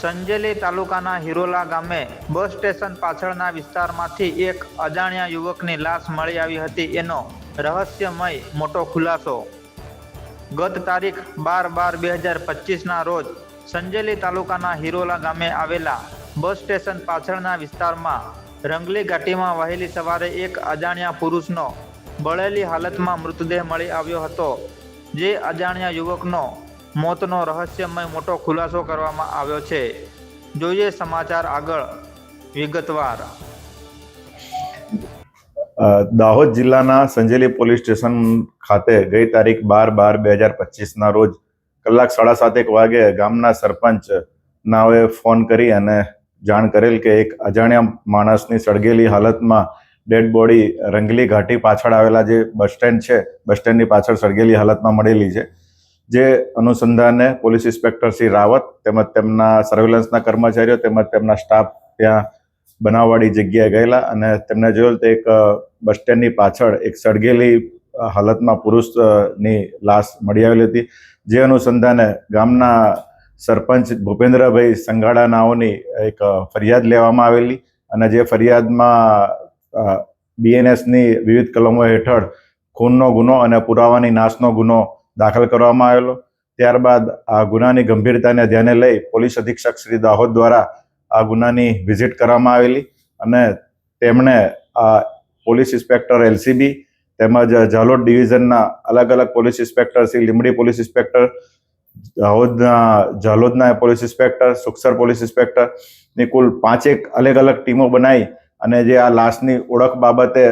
સંજેલી તાલુકાના હિરોલા ગામે bus station પાછળના વિસ્તારમાંથી એક અજાણ્યા યુવકની લાશ મળી આવી હતી. એનો રહસ્યમય મોટો ખુલાસો. ગત તારીખ બાર બાર બે હજાર પચીસના રોજ સંજેલી તાલુકાના હિરોલા ગામે આવેલા બસ સ્ટેશન પાછળના વિસ્તારમાં રંગલી ઘાટીમાં વહેલી સવારે એક અજાણ્યા પુરુષનો બળેલી હાલતમાં મૃતદેહ મળી આવ્યો હતો. જે અજાણ્યા યુવકનો મોતનો રહસ્યમય મોટો ખુલાસો કરવામાં આવ્યો છે. જોઈએ સમાચાર આગળ. વિગતવાર. દાહોદ જિલ્લાના સંજેલી પોલીસ સ્ટેશન ખાતે ગઈ તારીખ બાર બાર બે હજાર પચીસના રોજ કલાક સાડા સાતેક વાગે ગામના સરપંચ નાવે ફોન કરી અને જાણ કરેલ કે એક અજાણ્યા માણસની સળગેલી હાલતમાં ડેડ બોડી રંગલી ઘાટી પાછળ આવેલા જે બસ સ્ટેન્ડ છે, બસ સ્ટેન્ડની પાછળ સળગેલી હાલતમાં મળેલી છે. જે અનુસંધાને પોલીસ ઇન્સ્પેક્ટર શ્રી રાવત તેમજ તેમના સર્વેલન્સના કર્મચારીઓ તેમજ તેમના સ્ટાફ ત્યાં બનાવવાળી જગ્યાએ ગયેલા અને તેમને જોયેલ તો એક બસ સ્ટેન્ડની પાછળ એક સળગેલી હાલતમાં પુરુષની લાશ મળી આવેલી હતી. જે અનુસંધાને ગામના સરપંચ ભૂપેન્દ્રભાઈ સંઘાડા નાઓની એક ફરિયાદ લેવામાં આવેલી અને જે ફરિયાદમાં બીએનએસની વિવિધ કલમો હેઠળ ખૂનનો ગુનો અને પુરાવાની નાશનો ગુનો દાખલ કરવામાં આવેલો. ત્યારબાદ આ ગુનાની ગંભીરતાને ધ્યાને લઈ પોલીસ અધિક્ષક શ્રી દાહોદ દ્વારા આ ગુનાની વિઝિટ કરવામાં આવેલી અને તેમણે આ પોલીસ ઇન્સ્પેક્ટર એલસીબી તેમજ ઝાલોદ ડિવિઝનના અલગ અલગ police inspector Shri Limdi police inspector, દાહોદના, ઝાલોદના પોલીસ ઇન્સ્પેક્ટર, સુખસર પોલીસ ઇન્સ્પેક્ટરની કુલ પાંચેક અલગ અલગ ટીમો બનાવી અને જે આ લાશની ઓળખ બાબતે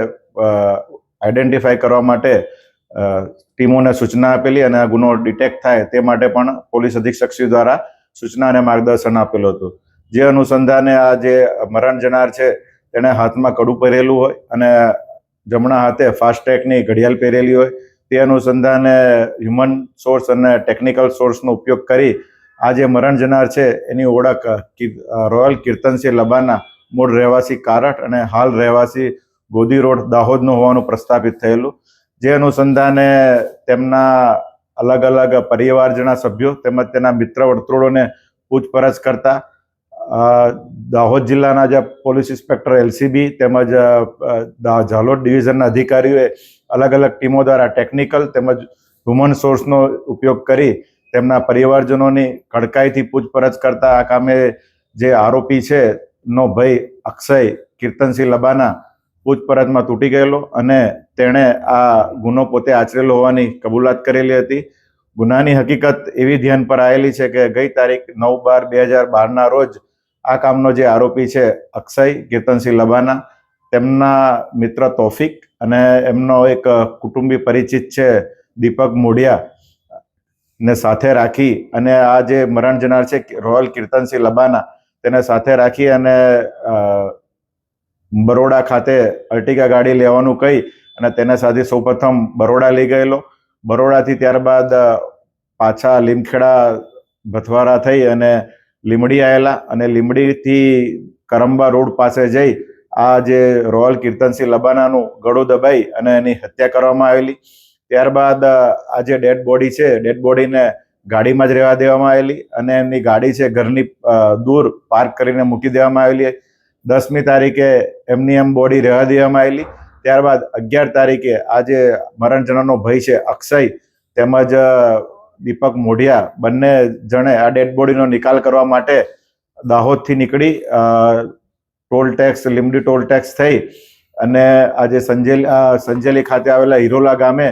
આઈડેન્ટિફાઈ કરવા માટે ટીમોને સૂચના આપેલી અને આ ગુનો ડિટેક્ટ થાય તે માટે પણ પોલીસ અધિક્ષકશ્રી દ્વારા સૂચના અને માર્ગદર્શન આપેલું હતું. જે અનુસંધાને આ જે મરણ જનાર છે, તેણે હાથમાં કડું પહેરેલું હોય અને જમણા હાથે ફાસ્ટ્રેકની ઘડિયાળ પહેરેલી હોય, તે અનુસંધાને હ્યુમન સોર્સ અને ટેકનિકલ સોર્સનો ઉપયોગ કરી આ જે મરણ જનાર છે, એની ઓળખ રોયલ કીર્તનસિંહ લબાના મૂળ રહેવાસી કારટ અને હાલ રહેવાસી ગોદી રોડ દાહોદનું હોવાનું પ્રસ્થાપિત થયેલું. જે અનુસંધાને તેમના અલગ અલગ પરિવારજના સભ્યો તેમજ તેના મિત્ર વર્તુળોને પૂછપરછ કરતા દાહોદ જિલ્લાના જે પોલીસ ઇન્સ્પેક્ટર એલસીબી તેમજ ઝાલોદ ડિવિઝનના અધિકારીઓએ અલગ અલગ ટીમો દ્વારા ટેકનિકલ તેમજ હ્યુમન સોર્સનો ઉપયોગ કરી તેમના પરિવારજનોની કડકાઈથી પૂછપરછ કરતા, આ કામે જે આરોપી છે, નો ભાઈ અક્ષય કીર્તનસિંહ લબાના પૂછપરછમાં તૂટી ગયેલો અને તેણે આ ગુનો પોતે આચરેલો હોવાની કબૂલાત કરેલી હતી. ગુનાની હકીકત એવી ધ્યાન પર આવેલી છે કે ગઈ તારીખ નવ બાર બે હજાર બારના રોજ આ કામનો જે આરોપી છે અક્ષય કીર્તનસિંહ લબાના, તેમના મિત્ર તોફિક અને એમનો એક કુટુંબી પરિચિત છે દીપક મોડિયા ને સાથે રાખી અને આ જે મરણ જનાર છે રોયલ કીર્તનસિંહ લબાના, તેને સાથે રાખી અને બરોડા ખાતે અર્ટિગા ગાડી લેવાનું કહી અને તેના સાથે સૌપ્રથમ બરોડા લઈ ગયેલો. બરોડાથી ત્યારબાદ પાછા લીમખેડા, ભથવારા થઈ અને લીમડી આવેલા અને લીમડીથી કરંબા રોડ પાસે જઈ આ જે રોયલ કીર્તનસિંહ લબાનાનું ગળું દબાઈ અને એની હત્યા કરવામાં આવેલી. ત્યારબાદ આ જે ડેડ બોડી છે, ડેડ બોડીને ગાડીમાં જ રહેવા દેવામાં આવેલી અને એમની ગાડી છે ઘરની દૂર પાર્ક કરીને મૂકી દેવામાં આવેલી. દસમી તારીખે એમની એમ બોડી રહેવા દેવામાં આવેલી. ત્યારબાદ અગિયાર તારીખે આજે જે મરણ જનારનો ભય છે, અક્ષય તેમજ દીપક મોઢિયા બંને જણે આ ડેડ બોડીનો નિકાલ કરવા માટે દાહોદથી નીકળી toll tax Limdi toll tax થઈ અને આજે સંજેલી સંજેલી ખાતે આવેલા હિરોલા ગામે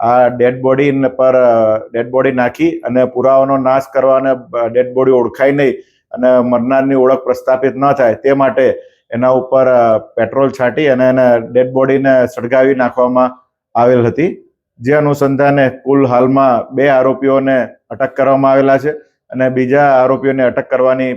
આ ડેડ બોડી પર ડેડ બોડી નાખી અને પુરાવાનો નાશ કરવા અને ડેડ બોડી ઓળખાય નહીં અને મરનારની ઓળખ પ્રસ્થાપિત ન થાય તે માટે એના ઉપર પેટ્રોલ છાંટી અને એને ડેડ બોડીને સળગાવી નાખવામાં આવેલ હતી. જે અનુસંધાને કુલ હાલમાં બે આરોપીઓને અટક કરવામાં આવેલા છે અને બીજા આરોપીઓને અટક કરવાની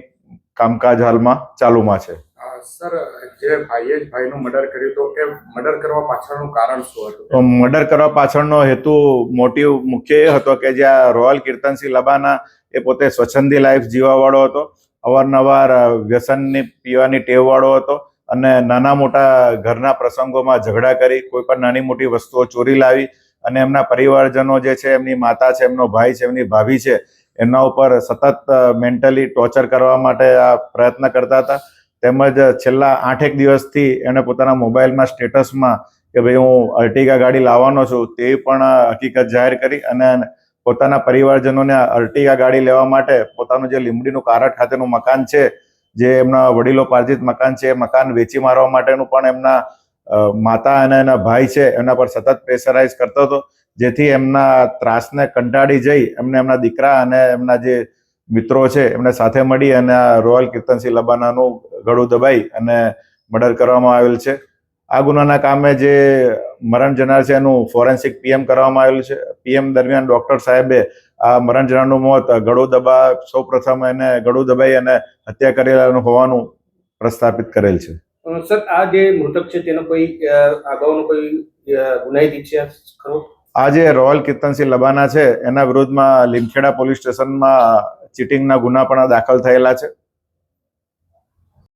કામકાજ હાલમાં ચાલુમાં છે. સર, જે ભાઈએ ભાઈનું મર્ડર કર્યું તો એ મર્ડર કરવા પાછળનું કારણ શું હતું? મર્ડર કરવા પાછળનો હેતુ મોટિવ મુખ્ય એ હતો કે જ્યાં રોયલ કીર્તનસિંહ લબાના એ પોતે સ્વચ્છંદી લાઈફ જીવાવાળો હતો. અવારનવાર વ્યસનની પીવાની ટેવવાળો હતો અને નાના મોટા ઘરના પ્રસંગોમાં ઝઘડા કરી, કોઈ પણ નાની મોટી વસ્તુઓ ચોરી લાવી અને એમના પરિવારજનો જે છે, એમની માતા છે, એમનો ભાઈ છે, એમની ભાભી છે, એમના ઉપર સતત મેન્ટલી ટોર્ચર કરવા માટે આ પ્રયત્ન કરતા હતા. તેમજ છેલ્લા આઠેક દિવસથી એણે પોતાના મોબાઈલમાં સ્ટેટસમાં કે ભાઈ હું અર્ટિગા ગાડી લાવવાનો છું તે પણ હકીકત જાહેર કરી અને પોતાના પરિવારજનોને અર્ટિગા ગાડી લેવા માટે પોતાનું જે લીંબડીનું કારટ ખાતેનું મકાન છે, જે એમના વડીલો પાર્જિત મકાન છે, એ મકાન વેચી મારવા માટેનું પણ એમના માતા અને એના ભાઈ છે એમના પર સતત પ્રેશરાઇઝ કરતો હતો, જેથી એમના ત્રાસને કંટાળી જઈ એમને એમના દીકરા અને એમના જે મિત્રો છે એમને સાથે મળી અને આ રોયલ કીર્તનસિંહ લબાનાનું ગળું દબાઈ અને મર્ડર કરવામાં આવેલ છે. આ ગુનાના કામે જે મરણ જનાર છે એનું ફોરેન્સિક પીએમ કરવામાં આવેલું છે. પીએમ દરમિયાન ડોક્ટર સાહેબે આ મરણ જનારનું મોત ગળું દબા સૌ પ્રથમ એને ગળું દબાઈ અને હત્યા કરેલાનું હોવાનું પ્રસ્થાપિત કરેલ છે. સર આ જે મૃતક છે તેનો કોઈ અગાઉનો કોઈ ગુનાહિત ઇતિહાસ ખરો? આ જે રોયલ કીર્તનસિંહ લબાના છે એના વિરુદ્ધમાં લીમખેડા પોલીસ સ્ટેશનમાં ચીટિંગના ગુના પણ દાખલ થયેલા છે.